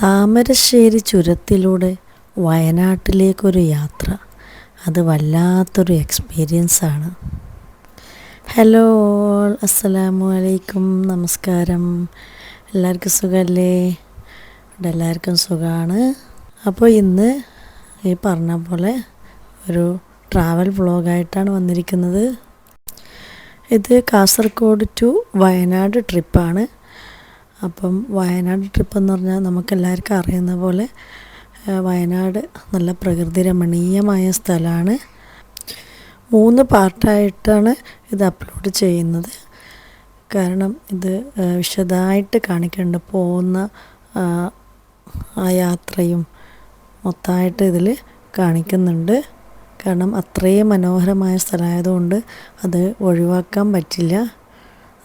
താമരശ്ശേരി ചുരത്തിലൂടെ വയനാട്ടിലേക്കൊരു യാത്ര. അത് വല്ലാത്തൊരു എക്സ്പീരിയൻസ് ആണ് ഹലോ അസ്സലാമു അലൈക്കും നമസ്കാരം. എല്ലാവർക്കും സുഖമല്ലേ ഇവിടെ എല്ലാവർക്കും സുഖമാണ് അപ്പോൾ ഇന്ന് ഈ പറഞ്ഞ പോലെ ഒരു ട്രാവൽ വ്ളോഗായിട്ടാണ് വന്നിരിക്കുന്നത്. ഇത് കാസർഗോഡ് ടു വയനാട് ട്രിപ്പാണ്. അപ്പം വയനാട് ട്രിപ്പ് എന്ന് പറഞ്ഞാൽ നമുക്കെല്ലാവർക്കും അറിയുന്ന പോലെ വയനാട് നല്ല പ്രകൃതി രമണീയമായ സ്ഥലമാണ്. മൂന്ന് പാർട്ടായിട്ടാണ് ഇത് അപ്ലോഡ് ചെയ്യുന്നത്. കാരണം ഇത് വിശദമായിട്ട് കാണിക്കേണ്ട പോകുന്ന ആ യാത്രയും മൊത്തമായിട്ട് ഇതിൽ കാണിക്കുന്നുണ്ട്. കാരണം അത്രയും മനോഹരമായ സ്ഥലമായതുകൊണ്ട് അത് ഒഴിവാക്കാൻ പറ്റില്ല.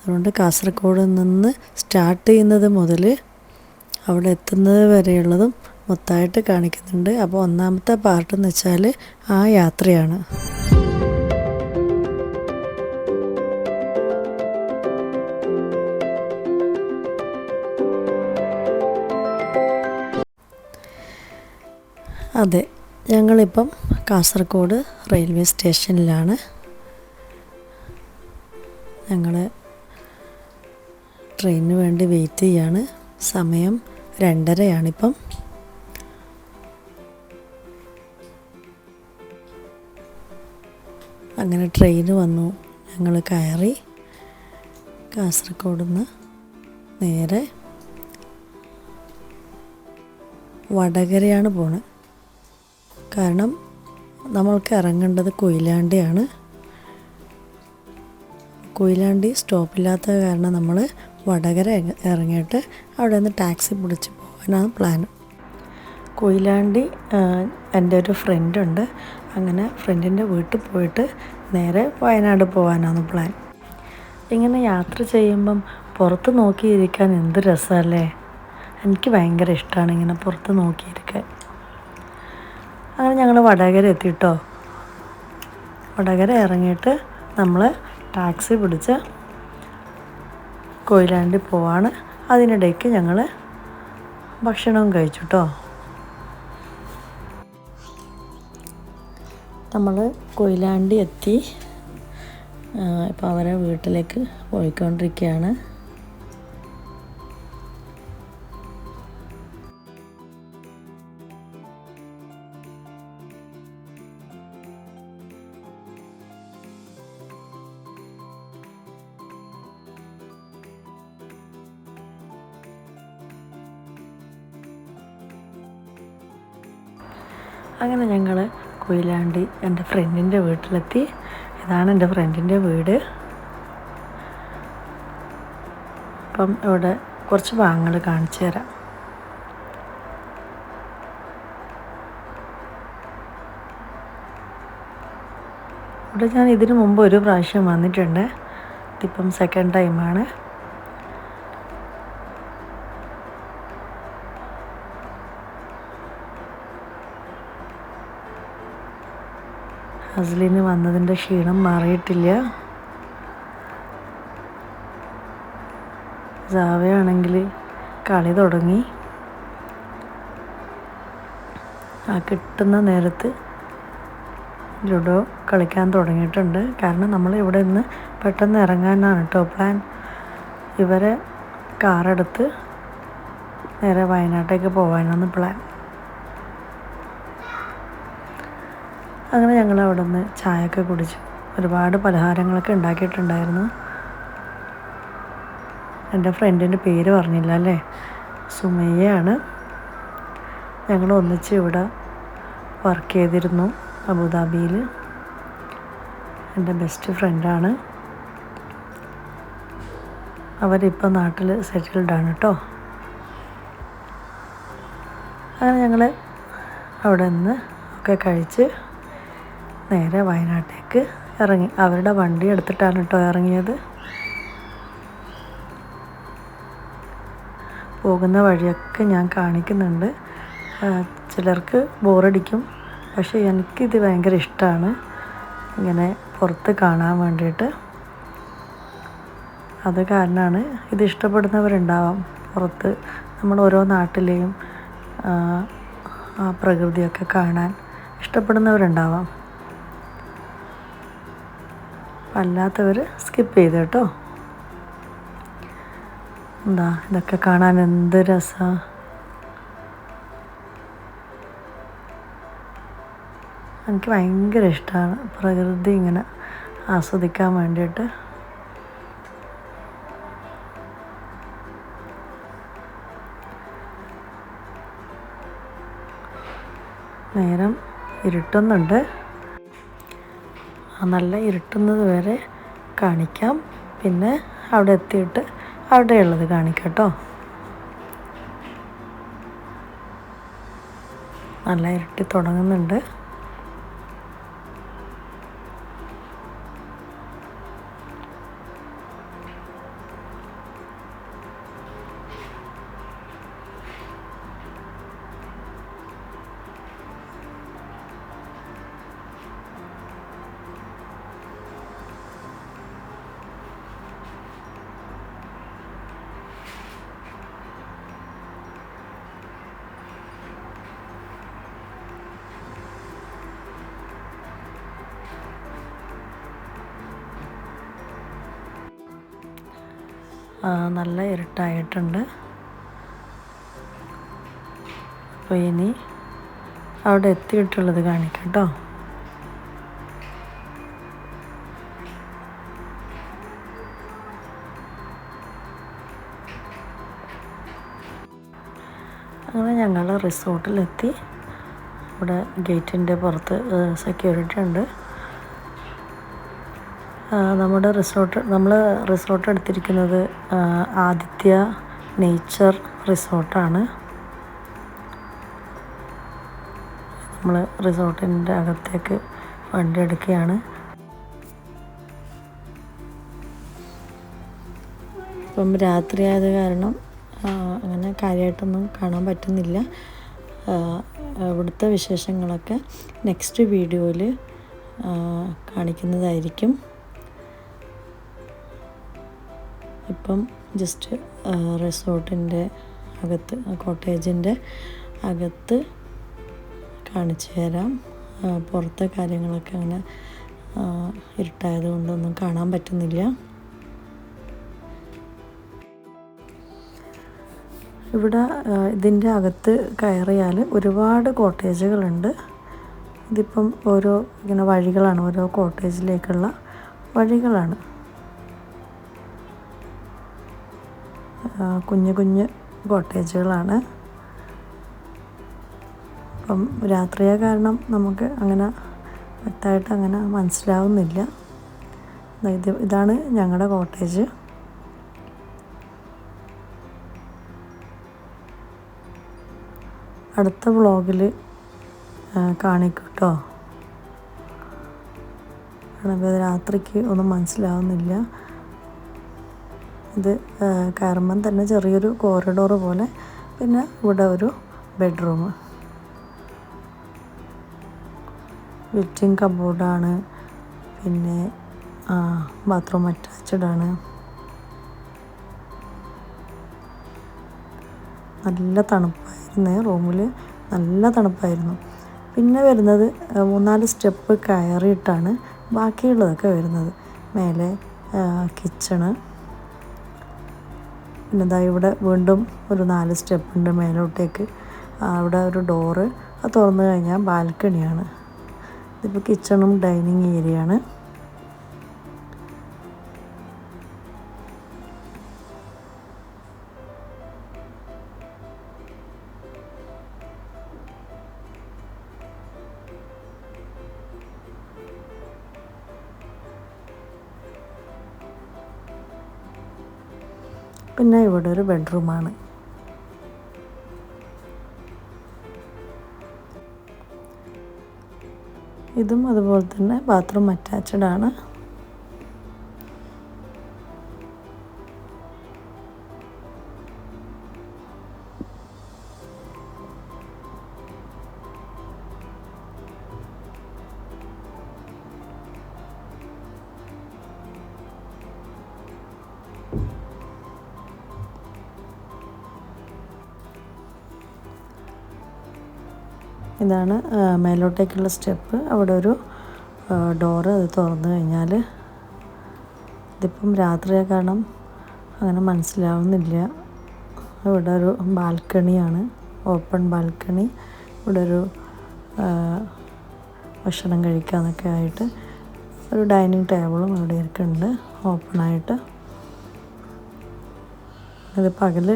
അതുകൊണ്ട് കാസർഗോഡ് നിന്ന് സ്റ്റാർട്ട് ചെയ്യുന്നത് മുതൽ അവിടെ എത്തുന്നത് വരെയുള്ളതും മൊത്തമായിട്ട് കാണിക്കുന്നുണ്ട്. അപ്പോൾ ഒന്നാമത്തെ പാർട്ട് എന്ന് വെച്ചാൽ ആ യാത്രയാണ്. അതെ ഞങ്ങളിപ്പം കാസർഗോഡ് റെയിൽവേ സ്റ്റേഷനിലാണ്. ഞങ്ങൾ ട്രെയിനിന് വേണ്ടി വെയിറ്റ് ചെയ്യാണ്. സമയം രണ്ടരയാണിപ്പം. അങ്ങനെ ട്രെയിൻ വന്നു. ഞങ്ങൾ കയറി കാസർഗോഡ് നിന്ന് നേരെ വടകരയാണ് പോണത് കാരണം നമ്മൾക്ക് ഇറങ്ങേണ്ടത് കൊയിലാണ്ടിയാണ്. കൊയിലാണ്ടി സ്റ്റോപ്പില്ലാത്ത കാരണം നമ്മൾ വടകര ഇറങ്ങ- ഇറങ്ങിയിട്ട് അവിടെ നിന്ന് ടാക്സി പിടിച്ച് പോകാനാണ് പ്ലാൻ കൊയിലാണ്ടി എന്റെ ഒരു ഫ്രണ്ടുണ്ട് അങ്ങനെ ഫ്രണ്ടിന്റെ വീട്ടിൽ പോയിട്ട് നേരെ വയനാട് പോകാനാണ് പ്ലാൻ ഇങ്ങനെ യാത്ര ചെയ്യുമ്പം പുറത്ത് നോക്കിയിരിക്കാൻ എന്ത് രസമല്ലേ? എനിക്ക് ഭയങ്കര ഇഷ്ടമാണ് ഇങ്ങനെ പുറത്ത് നോക്കിയിരിക്കാൻ. അങ്ങനെ ഞങ്ങൾ വടകര എത്തിട്ടോ. വടകര ഇറങ്ങിയിട്ട് നമ്മൾ ടാക്സി പിടിച്ച് കൊയിലാണ്ടി പോവാണ്. അതിനിടയ്ക്ക് ഞങ്ങൾ ഭക്ഷണവും കഴിച്ചു കേട്ടോ നമ്മൾ കൊയിലാണ്ടി എത്തി. ഇപ്പോൾ അവരെ വീട്ടിലേക്ക് പോയിക്കൊണ്ടിരിക്കുകയാണ്. അങ്ങനെ ഞങ്ങൾ കൊയിലാണ്ടി എന്റെ ഫ്രണ്ടിന്റെ വീട്ടിലെത്തി. ഇതാണ് എന്റെ ഫ്രണ്ടിന്റെ വീട്. അപ്പം ഇവിടെ കുറച്ച് ഭാഗങ്ങൾ കാണിച്ചു തരാം. ഇവിടെ ഞാൻ ഇതിനു മുമ്പ് ഒരു പ്രാവശ്യം വന്നിട്ടുണ്ട്. ഇതിപ്പം സെക്കൻഡ് ടൈമാണ് ഹസ്ലിന് വന്നതിന്റെ ക്ഷീണം മാറിയിട്ടില്ല. ജാവയാണെങ്കിൽ കളി തുടങ്ങി. ആ കിട്ടുന്ന നേരത്ത് ലുഡോ കളിക്കാൻ തുടങ്ങിയിട്ടുണ്ട്. കാരണം നമ്മൾ ഇവിടെ നിന്ന് പെട്ടെന്ന് ഇറങ്ങാനാണ് കേട്ടോ പ്ലാൻ ഇവരെ കാറെടുത്ത് നേരെ വയനാട്ടേക്ക് പോകാനാണ് പ്ലാൻ അങ്ങനെ ഞങ്ങൾ അവിടെ നിന്ന് ചായയൊക്കെ കുടിച്ചു. ഒരുപാട് പലഹാരങ്ങളൊക്കെ ഉണ്ടാക്കിയിട്ടുണ്ടായിരുന്നു. എന്റെ ഫ്രണ്ടിന്റെ പേര് പറഞ്ഞില്ല അല്ലേ? സുമയ്യയാണ്. ഞങ്ങൾ ഒന്നിച്ച് ഇവിടെ വർക്ക് ചെയ്തിരുന്നു അബുദാബിയിൽ. എന്റെ ബെസ്റ്റ് ഫ്രണ്ടാണ്. അവരിപ്പോൾ നാട്ടിൽ സെറ്റിൽഡാണ് കേട്ടോ. അങ്ങനെ ഞങ്ങൾ അവിടെ നിന്ന് ഒക്കെ കഴിച്ച് നേരെ വയനാട്ടിലേക്ക് ഇറങ്ങി. അവരുടെ വണ്ടി എടുത്തിട്ടാണ് കേട്ടോ ഇറങ്ങിയത്. പോകുന്ന വഴിയൊക്കെ ഞാൻ കാണിക്കുന്നുണ്ട്. ചിലർക്ക് ബോറടിക്കും. പക്ഷേ എനിക്കിത് ഭയങ്കര ഇഷ്ടമാണ്. ഇങ്ങനെ പുറത്ത് കാണാൻ വേണ്ടിയിട്ട്. അത് കാരണമാണ് ഇത് ഇഷ്ടപ്പെടുന്നവരുണ്ടാവാം. പുറത്ത് നമ്മൾ ഓരോ നാട്ടിലെയും ആ, പ്രകൃതിയൊക്കെ കാണാൻ ഇഷ്ടപ്പെടുന്നവരുണ്ടാവാം. അല്ലാത്തവർ സ്കിപ്പ് ചെയ്ത് കേട്ടോ. എന്താ ഇതൊക്കെ കാണാൻ എന്ത് രസമാണ് എനിക്ക് ഭയങ്കര ഇഷ്ടമാണ് പ്രകൃതി ഇങ്ങനെ ആസ്വദിക്കാൻ വേണ്ടിയിട്ട്. നേരം ഇരുട്ടുന്നുണ്ട്. നല്ല ഇരുട്ടുന്നത് വരെ കാണിക്കാം. പിന്നെ അവിടെ എത്തിയിട്ട് അവിടെയുള്ളത് കാണിക്കാം കേട്ടോ. നല്ല ഇരട്ടി തുടങ്ങുന്നുണ്ട്. നല്ല ഇരുട്ടായിട്ടുണ്ട്. അപ്പോൾ ഇനി അവിടെ എത്തിയിട്ടുള്ളത് കാണിക്കാം കേട്ടോ അങ്ങനെ ഞങ്ങൾ റിസോർട്ടിലെത്തി. ഇവിടെ ഗേറ്റിന്റെ പുറത്ത് സെക്യൂരിറ്റി ഉണ്ട്. നമ്മുടെ റിസോർട്ട് നമ്മൾ റിസോർട്ട് എടുത്തിരിക്കുന്നത് ആദിത്യ നേച്ചർ റിസോർട്ടാണ്. നമ്മൾ റിസോർട്ടിന്റെ അകത്തേക്ക് വണ്ടി എടുക്കുകയാണ്. ഇപ്പം രാത്രിയായത് കാരണം അങ്ങനെ കാര്യമായിട്ടൊന്നും കാണാൻ പറ്റുന്നില്ല. ഇവിടുത്തെ വിശേഷങ്ങളൊക്കെ നെക്സ്റ്റ് വീഡിയോയിൽ കാണിക്കുന്നതായിരിക്കും. ഇപ്പം ജസ്റ്റ് റിസോർട്ടിന്റെ അകത്ത് കോട്ടേജിന്റെ അകത്ത് കാണിച്ചു തരാം. പുറത്തെ കാര്യങ്ങളൊക്കെ അങ്ങനെ ഇരുട്ടായത് കൊണ്ടൊന്നും കാണാൻ പറ്റുന്നില്ല. ഇവിടെ ഇതിന്റെ അകത്ത് കയറിയാൽ ഒരുപാട് കോട്ടേജുകളുണ്ട് ഇതിപ്പം ഓരോ ഇങ്ങനെ വഴികളാണ് ഓരോ കോട്ടേജിലേക്കുള്ള വഴികളാണ്. കുഞ്ഞു കുഞ്ഞു കോട്ടേജുകളാണ്. അപ്പം രാത്രിയെ കാരണം നമുക്ക് അങ്ങനെ വ്യക്തമായിട്ട് അങ്ങനെ മനസ്സിലാവുന്നില്ല. ഇത് ഇതാണ് ഞങ്ങളുടെ കോട്ടേജ്. അടുത്ത വ്ളോഗിൽ കാണിക്കും കേട്ടോ കാരണം രാത്രിക്ക് ഒന്നും മനസ്സിലാവുന്നില്ല. ഇത് കയറുമ്പം തന്നെ ചെറിയൊരു കോറിഡോർ പോലെ പിന്നെ ഇവിടെ ഒരു ബെഡ്റൂം വിറ്റിംഗ് കബോർഡാണ് പിന്നെ ബാത്റൂം അറ്റാച്ച്ഡ് ആണ്. നല്ല തണുപ്പായിരുന്നു റൂമിൽ നല്ല തണുപ്പായിരുന്നു. പിന്നെ വരുന്നത് മൂന്നാൽ സ്റ്റെപ്പ് കയറിയിട്ടാണ് ബാക്കിയുള്ളതൊക്കെ വരുന്നത്. മേലെ കിച്ചണ് പിന്നെ ഇതാ ഇവിടെ വീണ്ടും ഒരു നാല് സ്റ്റെപ്പുണ്ട് മേലോട്ടേക്ക് അവിടെ ഒരു ഡോറ് അത് തുറന്നു കഴിഞ്ഞാൽ ബാൽക്കണിയാണ്. ഇതിപ്പോൾ കിച്ചണും ഡൈനിങ് ഏരിയയാണ് പിന്നെ ഇവിടെ ഒരു ബെഡ്റൂമാണ് ഇതും അതുപോലെ തന്നെ ബാത്റൂം അറ്റാച്ച്ഡ് ആണ് Thank you. ഇതാണ് മേലോട്ടേക്കുള്ള സ്റ്റെപ്പ്. അവിടെ ഒരു ഡോറ് അത് തുറന്നു കഴിഞ്ഞാൽ ഇതിപ്പം രാത്രിയെ കാരണം അങ്ങനെ മനസ്സിലാവുന്നില്ല. ഇവിടെ ഒരു ബാൽക്കണിയാണ് ഓപ്പൺ ബാൽക്കണി. ഇവിടെ ഒരു ഭക്ഷണം കഴിക്കാനൊക്കെ ആയിട്ട് ഒരു ഡൈനിങ് ടേബിളും ഇവിടെ ഇരിക്കുന്നുണ്ട് ഓപ്പണായിട്ട് ഇത് പകൽ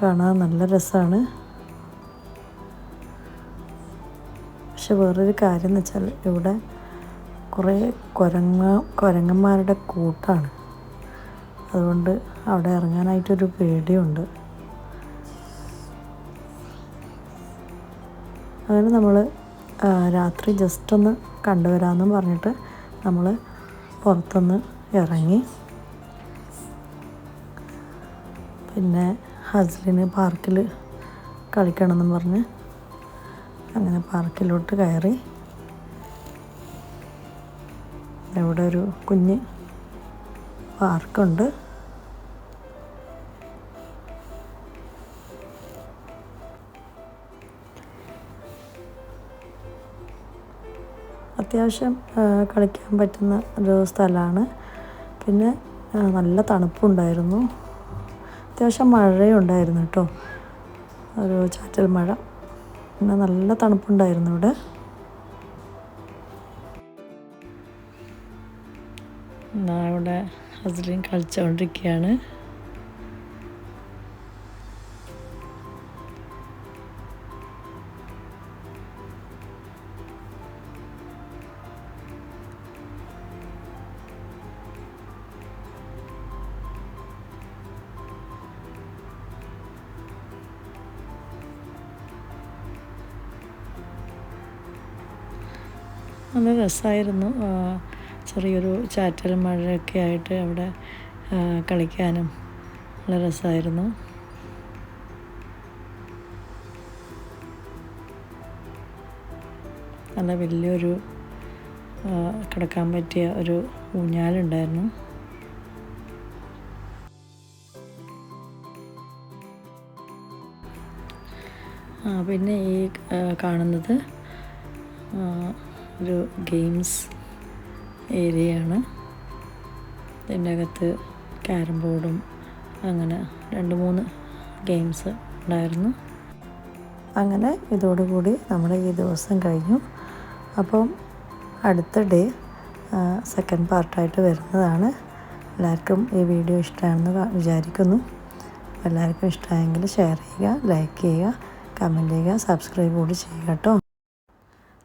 കാണാൻ നല്ല രസമാണ്. പക്ഷെ വേറൊരു കാര്യം എന്ന് വെച്ചാൽ ഇവിടെ കുറേ കുരങ്ങ കുരങ്ങന്മാരുടെ കൂട്ടാണ്. അതുകൊണ്ട് അവിടെ ഇറങ്ങാനായിട്ടൊരു പേടിയുണ്ട്. അങ്ങനെ നമ്മൾ രാത്രി ജസ്റ്റ് ഒന്ന് കണ്ടുവരാമെന്നും പറഞ്ഞിട്ട് നമ്മൾ പുറത്തൊന്ന് ഇറങ്ങി. പിന്നെ ഹസ്ലിന് പാർക്കിൽ കളിക്കണമെന്നും പറഞ്ഞ് അങ്ങനെ പാർക്കിലോട്ട് കയറി. ഇവിടെ ഒരു കുഞ്ഞ് പാർക്കുണ്ട്. അത്യാവശ്യം കളിക്കാൻ പറ്റുന്ന ഒരു സ്ഥലമാണ്. പിന്നെ നല്ല തണുപ്പുണ്ടായിരുന്നു. അത്യാവശ്യം മഴയുണ്ടായിരുന്നു കേട്ടോ. ഒരു ചാറ്റൽ മഴ. പിന്നെ നല്ല തണുപ്പുണ്ടായിരുന്നു ഇവിടെ. ഇവിടെ ഹസ്ലിൻ കളിച്ചുകൊണ്ടിരിക്കുകയാണ് നല്ല രസമായിരുന്നു. ചെറിയൊരു ചാറ്റൽ മഴയൊക്കെ ആയിട്ട് അവിടെ കളിക്കാനും നല്ല രസമായിരുന്നു. നല്ല വലിയൊരു കിടക്കാൻ പറ്റിയ ഒരു ഊഞ്ഞാലുണ്ടായിരുന്നു. പിന്നെ ഈ കാണുന്നത് ഒരു ഗെയിംസ് ഏരിയയാണ്. ഇതിന്റെ അകത്ത് ക്യാരം ബോർഡും അങ്ങനെ രണ്ട് മൂന്ന് ഗെയിംസ് ഉണ്ടായിരുന്നു. അങ്ങനെ ഇതോടുകൂടി നമ്മുടെ ഈ ദിവസം കഴിഞ്ഞു. അപ്പം അടുത്ത ഡേ സെക്കൻഡ് പാർട്ടായിട്ട് വരുന്നതാണ്. എല്ലാവർക്കും ഈ വീഡിയോ ഇഷ്ടമാണെന്ന് വിചാരിക്കുന്നു. എല്ലാവർക്കും ഇഷ്ടമായെങ്കിൽ ഷെയർ ചെയ്യുക ലൈക്ക് ചെയ്യുക കമന്റ് ചെയ്യുക സബ്സ്ക്രൈബ് കൂടി ചെയ്യുക കേട്ടോ.